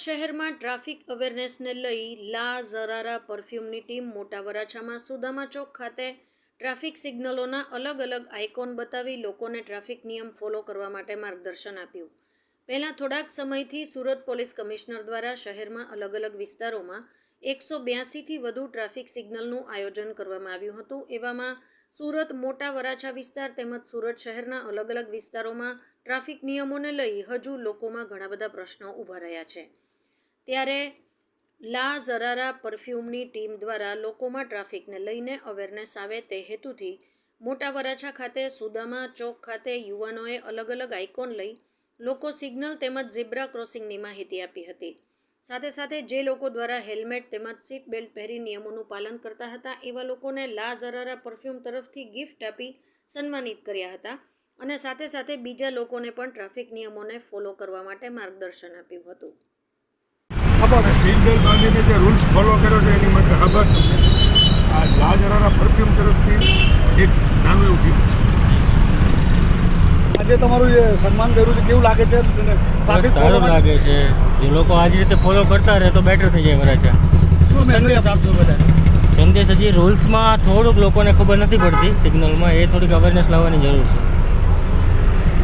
શહેરમાં ટ્રાફિક અવેરનેસને લઈ લા ઝરારા પરફ્યુમની ટીમ મોટા વરાછામાં સુદામા ચોક ખાતે ટ્રાફિક સિગ્નલોના અલગ અલગ આઇકોન બતાવી લોકોને ટ્રાફિક નિયમ ફોલો કરવા માટે માર્ગદર્શન આપ્યું. પહેલાં થોડાક સમયથી સુરત પોલીસ કમિશનર દ્વારા શહેરમાં અલગ અલગ વિસ્તારોમાં એકસો બ્યાસીથી વધુ ટ્રાફિક સિગ્નલનું આયોજન કરવામાં આવ્યું હતું. એવામાં સુરત મોટા વરાછા વિસ્તાર તેમજ સુરત શહેરના અલગ અલગ વિસ્તારોમાં ટ્રાફિક નિયમોને લઈ હજુ લોકોમાં ઘણા બધા પ્રશ્નો ઊભા રહ્યા છે. ત્યારે લા ઝરારા પરફ્યુમની ટીમ દ્વારા લોકોમાં ટ્રાફિકને લઈને અવેરનેસ આવે તે હેતુથી મોટા વરાછા ખાતે, સુદામા ચોક ખાતે યુવાનોએ અલગ અલગ આઇકોન લઈ લોકો સિગ્નલ તેમજ ઝીબ્રા ક્રોસિંગની માહિતી આપી હતી. સાથે સાથે જે લોકો દ્વારા હેલ્મેટ તેમજ સીટ બેલ્ટ પહેરી નિયમોનું પાલન કરતા હતા, એવા લોકોને લા ઝરારા પરફ્યુમ તરફથી ગિફ્ટ આપી સન્માનિત કર્યા હતા અને સાથે સાથે બીજા લોકોને પણ ટ્રાફિક નિયમોને ફોલો કરવા માટે માર્ગદર્શન આપ્યું હતું. અને સીટ બેલ્ટ બાંધીને જે રૂલ્સ ફોલો કર્યો છે એની માટે આભાર આ લાજરાના પરફ્યુમ તરફથી એક નાનું એવું ગીત. છે આજે તમારું જે સન્માન કર્યું છે કેવું લાગે છે? સારું લાગે છે. જે લોકો આ રીતે ફોલો કરતા રહે તો બેટર થઈ જાય વરાછા શું મેસેજ આપશો બધા સંદેશ હજી રૂલ્સમાં થોડુંક લોકોને ખબર નથી પડતી સિગ્નલમાં એ થોડીક અવેરનેસ લાવવાની જરૂર છે.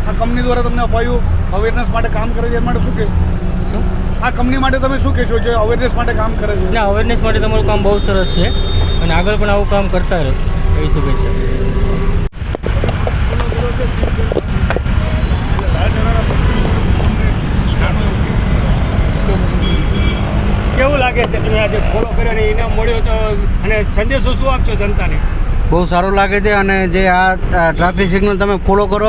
આ કંપની દ્વારા તમને અપાયું અવેરનેસ માટે કામ કરે છે એ માટે શું કે શું? આ કંપની માટે તમે શું કહેશો જે અવેરનેસ માટે કામ કરે છે? ના અવેરનેસ માટે તમારું કામ બહુ સરસ છે અને આગળ પણ આવું કામ કરતા રહો એવી શુભેચ્છા. કેવું લાગે છે તમે આજે ફોલો કર્યો અને ઇનામ મળ્યો તો અને સંદેશો શું આપશો જનતાને? બહુ સારું લાગે છે અને જે આ ટ્રાફિક સિગ્નલ તમે ફોલો કરો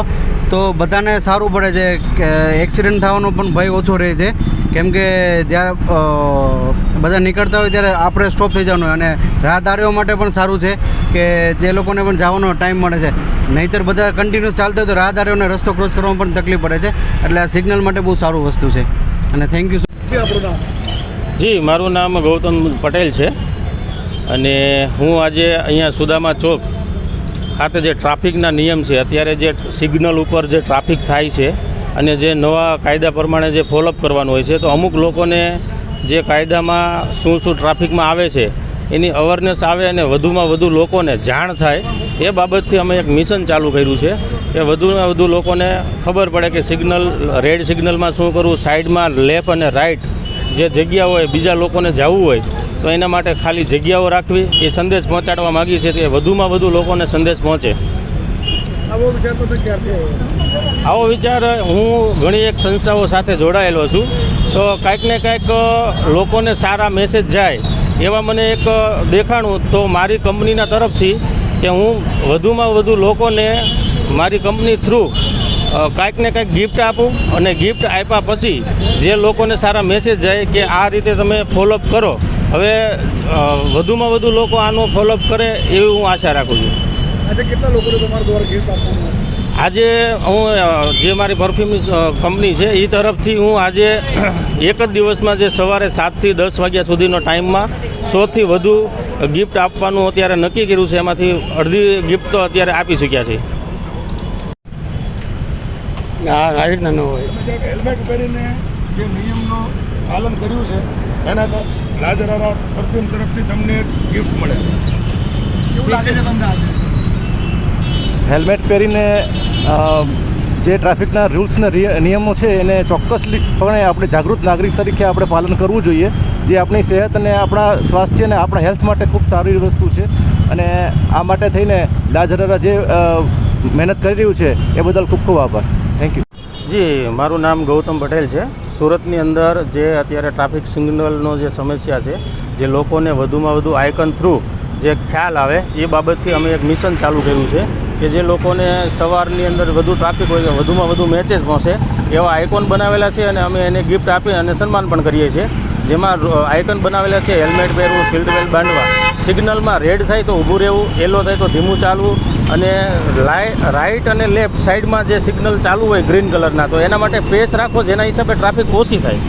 તો બધાને સારું પડે છે કે એક્સિડન્ટ થવાનો પણ ભય ઓછો રહે છે. કેમ કે જ્યારે બધા નીકળતા હોય ત્યારે આપણે સ્ટોપ થઈ જવાનું હોય અને રાહદારીઓ માટે પણ સારું છે કે જે લોકોને પણ જવાનો ટાઈમ મળે છે. નહીંતર બધા કન્ટિન્યુઅસ ચાલતા હોય તો રાહદારીઓને રસ્તો ક્રોસ કરવામાં પણ તકલીફ પડે છે. એટલે આ સિગ્નલ માટે બહુ સારું વસ્તુ છે. અને થેન્ક યુ જી મારું નામ ગૌતમ પટેલ છે. અને હું આજે અહીંયા સુદામા ચોક ખાતે જે ટ્રાફિકના નિયમ છે, અત્યારે જે સિગ્નલ ઉપર જે ટ્રાફિક થાય છે અને જે નવા કાયદા પ્રમાણે જે ફોલોઅપ કરવાનું હોય છે, તો અમુક લોકોને જે કાયદામાં શું શું ટ્રાફિકમાં આવે છે, એની અવેરનેસ આવે અને વધુમાં વધુ લોકોને જાણ થાય, એ બાબતથી અમે એક મિશન ચાલુ કર્યું છે. કે વધુમાં વધુ લોકોને ખબર પડે કે સિગ્નલ, રેડ સિગ્નલમાં શું કરવું, સાઈડમાં લેફ્ટ અને રાઈટ જે જગ્યા હોય બીજા લોકોને જવું હોય તો એના માટે ખાલી જગ્યાઓ રાખવી એ સંદેશ પહોંચાડવા માગીએ છીએ કે વધુમાં વધુ લોકોને સંદેશ પહોંચે. આવો વિચાર હું ઘણી એક સંસ્થાઓ સાથે જોડાયેલો છું તો કાંઈક ને કાંઈક લોકોને સારા મેસેજ જાય એવા મને એક દેખાણું તો મારી કંપનીના તરફથી કે હું વધુમાં વધુ લોકોને મારી કંપની થ્રુ કાંઈક ને કાંઈક ગિફ્ટ આપું અને ગિફ્ટ આપ્યા પછી જે લોકોને સારા મેસેજ જાય કે આ રીતે તમે ફોલોઅપ કરો હવે વધુમાં વધુ લોકો આનો ફોલોઅપ કરે એવી હું આશા રાખું છું. આજે કેટલા લોકોને તમારા દ્વારા ગિફ્ટ આપવામાં આજે હું જે મારી પરફ્યુમની કંપની છે એ તરફથી હું આજે એક જ દિવસમાં જે સવારે સાતથી દસ વાગ્યા સુધીનો ટાઈમમાં સોથી વધુ ગિફ્ટ આપવાનું અત્યારે નક્કી કર્યું છે એમાંથી અડધી ગિફ્ટ તો અત્યારે આપી શક્યા છે. હા આવી રીતના ન હોય. હેલ્મેટ પહેરીને જે નિયમનું પાલન કર્યું છે એના તો પરફ્યુમ તરફથી તમને ગિફ્ટ મળે. કેવું લાગે છે તમને આજે? હેલ્મેટ પહેરીને જે ટ્રાફિકના રૂલ્સના નિયમો છે એને ચોક્કસપણે આપણે જાગૃત નાગરિક તરીકે આપણે પાલન કરવું જોઈએ. જે આપણી સેહત અને આપણા સ્વાસ્થ્ય અને આપણા હેલ્થ માટે ખૂબ સારી વસ્તુ છે. અને આ માટે થઈને લાજરરા જે મહેનત કરી રહ્યું છે એ બદલ ખૂબ ખૂબ આભાર. થેન્ક યુ જી, મારું નામ ગૌતમ પટેલ છે. સુરતની અંદર જે અત્યારે ટ્રાફિક સિગ્નલનો જે સમસ્યા છે, જે લોકોને વધુમાં વધુ આયકન થ્રુ જે ખ્યાલ આવે, એ બાબતથી અમે એક મિશન ચાલુ કર્યું છે કે જે લોકોને સવારની અંદર વધુ ટ્રાફિક હોય વધુમાં વધુ મેચેસ પહોંચે એવા આઇકોન બનાવેલા છે અને અમે એને ગિફ્ટ આપી અને સન્માન પણ કરીએ છીએ. જેમાં આઇકન બનાવેલા છે હેલ્મેટ પહેરવું સીટ બેલ્ટ બાંધવા. સિગ્નલમાં રેડ થાય તો ઊભું રહેવું યલો થાય તો ધીમું ચાલવું અને રાઈટ અને લેફ્ટ સાઈડમાં જે સિગ્નલ ચાલુ હોય ગ્રીન કલરના તો એના માટે પેસ રાખો, જેના હિસાબે ટ્રાફિક ઓછી થાય.